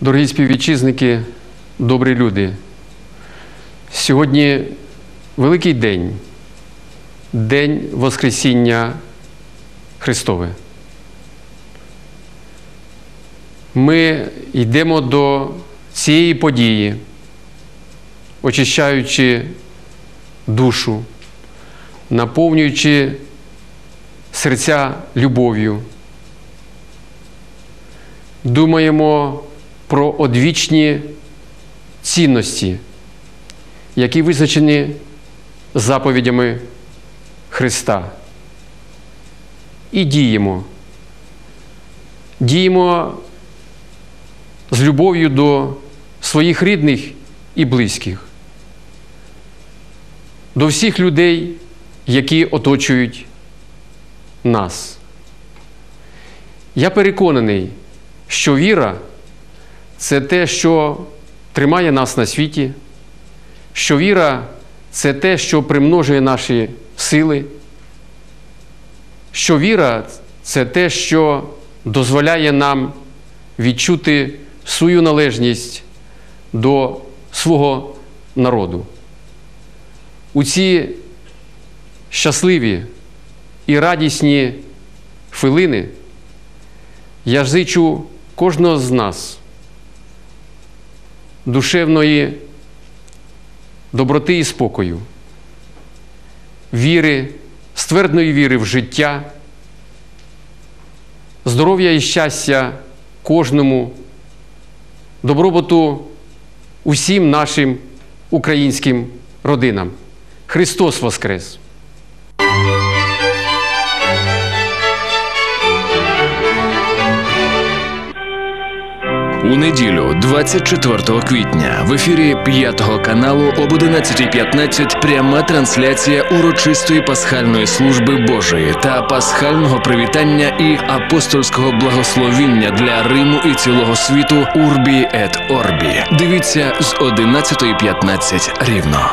Дорогі співвітчизники, добрі люди, сьогодні великий день, День Воскресіння Христове. Ми йдемо до цієї події, очищаючи душу, наповнюючи серця любов'ю. Думаємо про одвічні цінності, які визначені заповідями Христа. І діємо. Діємо з любов'ю до своїх рідних і близьких, до всіх людей, які оточують нас. Я переконаний, що віра це те, що тримає нас на світі, що віра це те, що примножує наші сили, що віра це те, що дозволяє нам відчути свою належність до свого народу. У ці щасливі і радісні хвилини я зичу кожного з нас душевної доброти і спокою, віри, ствердної віри в життя, здоров'я і щастя кожному, добробуту усім нашим українським родинам. Христос Воскрес! У неділю, 24 квітня, в ефірі п'ятого каналу об 11.15 пряма трансляція урочистої пасхальної служби Божої та пасхального привітання і апостольського благословіння для Риму і цілого світу Урбі ет Орбі. Дивіться з 11.15 рівно.